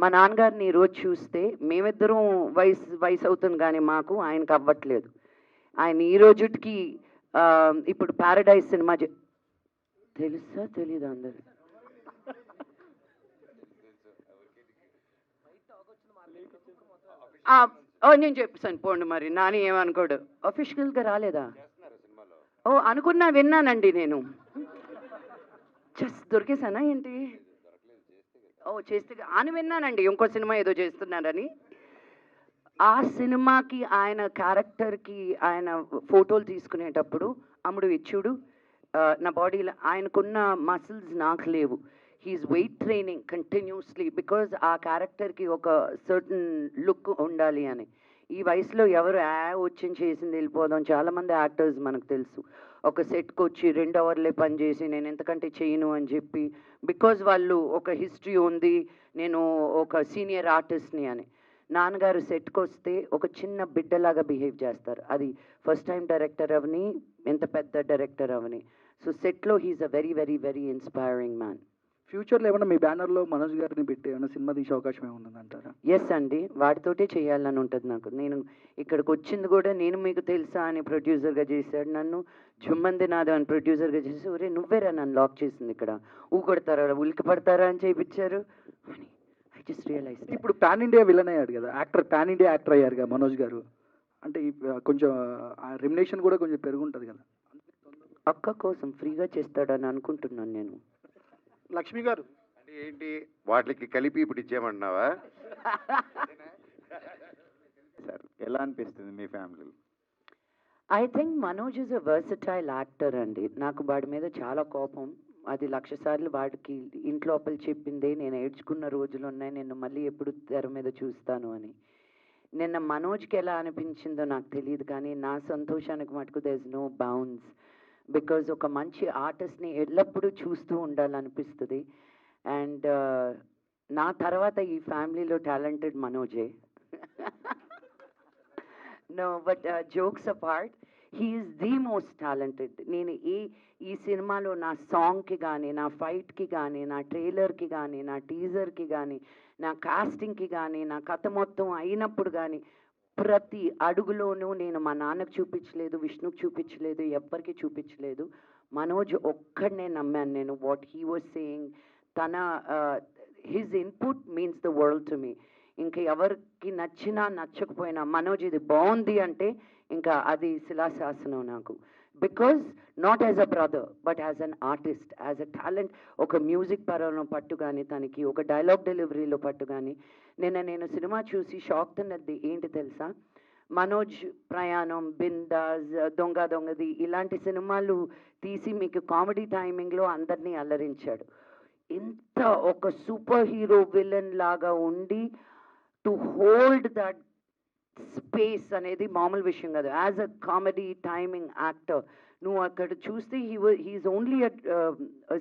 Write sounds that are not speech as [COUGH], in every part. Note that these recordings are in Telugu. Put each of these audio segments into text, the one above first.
మా నాన్నగారిని ఈ రోజు చూస్తే మేమిద్దరం వయసు వయసు అవుతుంది కానీ మాకు ఆయనకు అవ్వట్లేదు. ఆయన ఈ రోజుకి ఇప్పుడు పారడైజ్ సినిమా తెలుసా? తెలీదా అందరు నేను చెప్పాను పోండి మరి. నాని ఏమనుకోడు. అఫీషియల్గా రాలేదా? ఓ అనుకున్నా విన్నానండి నేను. జస్ట్ దొరికేసానా ఏంటి? ఓ చేస్తే అని విన్నానండి. ఇంకో సినిమా ఏదో చేస్తున్నారని. ఆ సినిమాకి ఆయన క్యారెక్టర్కి ఆయన ఫోటోలు తీసుకునేటప్పుడు అమ్ముడు ఇచ్చుడు నా బాడీలో ఆయనకున్న మసిల్స్ నాకు లేవు. He's weight training continuously because ఆ క్యారెక్టర్కి ఒక సర్టన్ లుక్ ఉండాలి అని. ఈ వయసులో ఎవరు యా వచ్చి చేసింది వెళ్ళిపోదాం. చాలామంది యాక్టర్స్ మనకు తెలుసు. ఒక సెట్కి వచ్చి రెండు అవర్లే పనిచేసి నేను ఎంతకంటే చేయను అని చెప్పి బికాజ్ వాళ్ళు ఒక హిస్టరీ ఉంది నేను ఒక సీనియర్ ఆర్టిస్ట్ని అని. నాన్నగారు సెట్కి వస్తే ఒక చిన్న బిడ్డలాగా బిహేవ్ చేస్తారు. అది ఫస్ట్ టైం డైరెక్టర్ అవని ఎంత పెద్ద డైరెక్టర్ అవని. సో సెట్లో he's a very very very inspiring man. ఫ్యూచర్లో ఏమన్నా మీ బ్యానర్లో మనోజ్ గారిని పెట్టి ఏమైనా సినిమా తీసే అవకాశం ఏమన్నా అంటారా ఎస్ అండి. వాటితోటే చేయాలని ఉంటుంది నాకు. నేను ఇక్కడికి వచ్చింది కూడా నేను మీకు తెలుసా అని ప్రొడ్యూసర్గా చేశాడు నన్ను. జుమ్మంది నాదో అని ప్రొడ్యూసర్గా చేసి ఒరే నువ్వేరా నన్ను లాక్ చేసింది ఇక్కడ? ఊ కొడతారా ఉలికి పడతారా అని చేయించారు అని ఐ జస్ట్ రియలైజ్ ఇప్పుడు పాన్ ఇండియా విలన్ అయ్యాడు కదా. యాక్టర్ పాన్ ఇండియా యాక్టర్ అయ్యారు కదా మనోజ్ గారు. అంటే ఈ, ఆ, కొంచెం రెమ్యునేషన్ కూడా కొంచెం పెరుగుంటుంది కదా. అక్క కోసం ఫ్రీగా చేస్తాడని అనుకుంటున్నాను నేను. లక్ష్మి గారు. అంటే ఏంటి? వాటికి కలిపి ఇప్పుడు ఇచ్చేయమంటున్నావా? [LAUGHS] సార్ ఎలా అనిపిస్తుంది మీ family I think Manoj is a versatile actor అండి. నాకు వాడి మీద చాలా కోపం. అది లక్ష సార్లు వాడికి ఇంట్లోపల చెప్పిందే నేను ఏడ్చుకున్న రోజులు ఉన్నాయి నేను మళ్ళీ ఎప్పుడు తెర మీద చూస్తాను అని. నిన్న మనోజ్కి ఎలా అనిపించిందో నాకు తెలియదు కానీ నా సంతోషానికి మటుకు there is no bounds because ఒక మంచి ఆర్టిస్ట్ని ఎల్లప్పుడూ చూస్తూ ఉండాలనిపిస్తుంది. అండ్ నా తర్వాత ఈ ఫ్యామిలీలో talented మనోజే. No but jokes apart he's the most talented నేను ఈ ఈ సినిమాలో నా సాంగ్కి కానీ నా ఫైట్కి కానీ నా ట్రైలర్కి కానీ నా టీజర్కి కానీ నా కాస్టింగ్కి కానీ నా కథ మొత్తం అయినప్పుడు కానీ ప్రతి అడుగులోనూ నేను మా నాన్నకు చూపించలేదు విష్ణుకు చూపించలేదు ఎవ్వరికి చూపించలేదు. మనోజ్ ఒక్కడనే నమ్మాను నేను. వాట్ హీ వాజ్ సేయింగ్ తన his input means the world to me ఇంకా ఎవరికి నచ్చినా నచ్చకపోయినా మనోజ్ ఇది బాగుంది అంటే ఇంకా అది శిలాశాసనం నాకు. Because not as a brother but as an artist as a talent ఒక మ్యూజిక్ పరంలో పట్టు కానీ తనకి ఒక డైలాగ్ డెలివరీలో పట్టు కానీ నిన్న నేను సినిమా చూసి షాక్ తిన్నది ఏంటి తెలుసా? మనోజ్ ప్రయాణం బిందాజ్ దొంగ దొంగది ఇలాంటి సినిమాలు తీసి మీకు కామెడీ టైమింగ్లో అందరినీ అల్లరించాడు ఇంత ఒక సూపర్ హీరో విలన్ లాగా ఉండి టు హోల్డ్ దట్ స్పేస్ అనేది మామూలు విషయం కాదు. As a comedy timing actor నువ్వు అక్కడ చూస్తే he he's only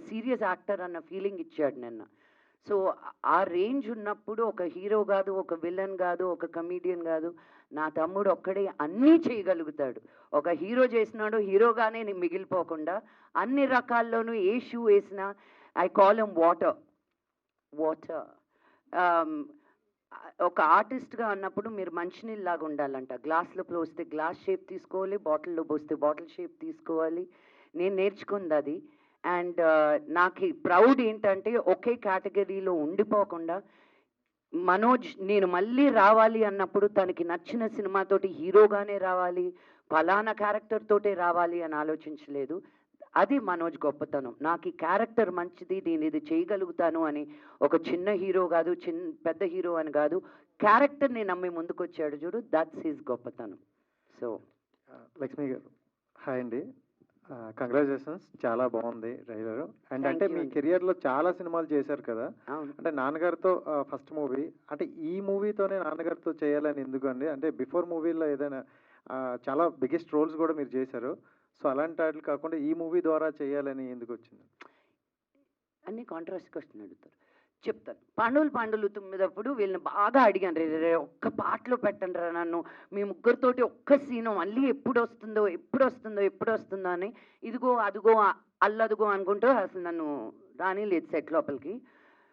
serious actor అన్న ఫీలింగ్ ఇచ్చాడు నిన్న. సో ఆ రేంజ్ ఉన్నప్పుడు ఒక హీరో కాదు ఒక విలన్ కాదు ఒక కమీడియన్ కాదు నా తమ్ముడు ఒక్కడే అన్నీ చేయగలుగుతాడు. ఒక హీరో చేసినాడు హీరోగానే మిగిలిపోకుండా అన్ని రకాల్లోనూ ఏ షూ వేసినా I call em water water ఒక ఆర్టిస్ట్గా అన్నప్పుడు మీరు మంచినీళ్ళలాగా ఉండాలంట. గ్లాస్లో పోస్తే గ్లాస్ షేప్ తీసుకోవాలి బాటిల్లో పోస్తే బాటిల్ షేప్ తీసుకోవాలి. నేను నేర్చుకుంది అది. అండ్ నాకు ప్రౌడ్ ఏంటంటే ఒకే కేటగిరీలో ఉండిపోకుండా మనోజ్ నేను మళ్ళీ రావాలి అన్నప్పుడు తనకి నచ్చిన సినిమాతోటి హీరోగానే రావాలి ఫలానా క్యారెక్టర్ తోటే రావాలి అని ఆలోచించలేదు. అది మనోజ్ గొప్పతనం. నాకు ఈ క్యారెక్టర్ మంచిది నేను ఇది చేయగలుగుతాను అని ఒక చిన్న హీరో కాదు చిన్న పెద్ద హీరో అని కాదు క్యారెక్టర్ని నమ్మి ముందుకొచ్చాడు చూడు దట్స్ హిస్ గొప్పతనం. సో. లక్ష్మి గారు హాయ్ అండి. కంగ్రాచులేషన్స్ చాలా బాగుంది ట్రైలర్. అండ్ అంటే మీ. కెరియర్లో చాలా సినిమాలు చేశారు కదా. అంటే నాన్నగారితో ఫస్ట్ మూవీ అంటే ఈ మూవీతోనే నాన్నగారితో చేయాలని ఎందుకు అండి అంటే బిఫోర్ మూవీలో ఏదైనా చాలా బిగ్గెస్ట్ రోల్స్ కూడా మీరు చేశారు. సో అలాంటి వాటికి కాకుండా ఈ మూవీ ద్వారా చేయాలని ఎందుకు వచ్చింది? అన్ని కాంట్రాస్ట్ క్వశ్చన్ అడుగుతారు. చెప్తాను. పాండవులు పాండవులు తుమ్మిదప్పుడు వీళ్ళని బాగా అడిగాను. రే రే, ఒక్క పాటలో పెట్టండి రా నన్ను. మీ ముగ్గురితోటి ఒక్క సీను మళ్ళీ ఎప్పుడు వస్తుందో ఎప్పుడు వస్తుందో ఎప్పుడు వస్తుందో అని ఇదిగో అదిగో అల్లదిగో అనుకుంటూ అసలు నన్ను రాని లేదు సెట్ లోపలికి.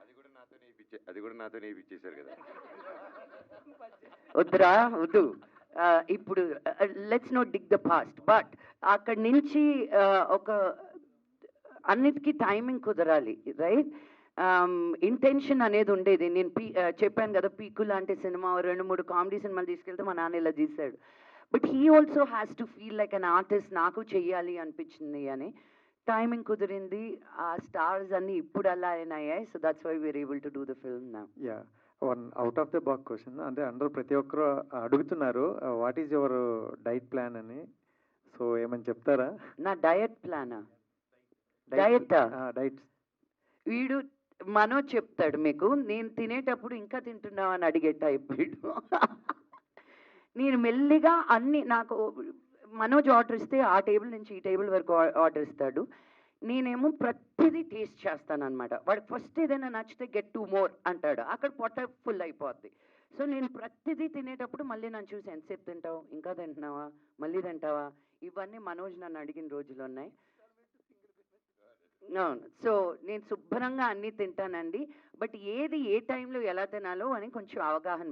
అది కూడా నాతో నేర్పించే అది కూడా నాతో నేర్పించేశారు కదా. వద్దురా వద్దు. ఇప్పుడు let's not dig the past but అక్కడి నుంచి ఒక అన్నిటికీ టైమింగ్ కుదరాలి రైట్ ఇంటెన్షన్ అనేది ఉండేది. నేను పీ చెప్పాను కదా పీకు లాంటి సినిమా రెండు మూడు కామెడీ సినిమాలు తీసుకెళ్తే మా నాన్న ఇలా తీశాడు but he also has to feel like an artist నాకు చెయ్యాలి అనిపించింది అని. టైమింగ్ కుదిరింది. ఆ స్టార్స్ అన్ని ఇప్పుడు అలా అయినాయి so that's why we're able to do the film నా yeah one out of the box question. అంటే అందరూ ప్రతి ఒక్కరు అడుగుతున్నారు what is your diet plan అని. సో ఏమని చెప్తారా? నా డయట్ ప్లానా ఆ? డైట్ వీడు మనోజ్ చెప్తాడు మీకు నేను తినేటప్పుడు ఇంకా తింటున్నావు అని అడిగే టైప్ వీడు. [LAUGHS] నేను మెల్లిగా అన్ని నాకు మనోజ్ ఆర్డర్ ఇస్తే ఆ టేబుల్ నుంచి ఈ టేబుల్ వరకు ఆర్డర్ ఇస్తాడు. నేనేమో ప్రతిదీ టేస్ట్ చేస్తాను అనమాట వాడికి ఫస్ట్ ఏదైనా నచ్చితే గెట్ టూ మోర్ అంటాడు. అక్కడ పొట్ట ఫుల్ అయిపోద్ది. సో నేను ప్రతిదీ తినేటప్పుడు మళ్ళీ నన్ను చూసి ఎంతసేపు తింటావు? ఇంకా తింటున్నావా? మళ్ళీ తింటావా? ఇవన్నీ మనోజ్ నన్ను అడిగిన రోజులు ఉన్నాయి. అవును. సో నేను శుభ్రంగా అన్నీ తింటానండి. బట్ ఏది ఏ టైంలో ఎలా తినాలో అని కొంచెం అవగాహన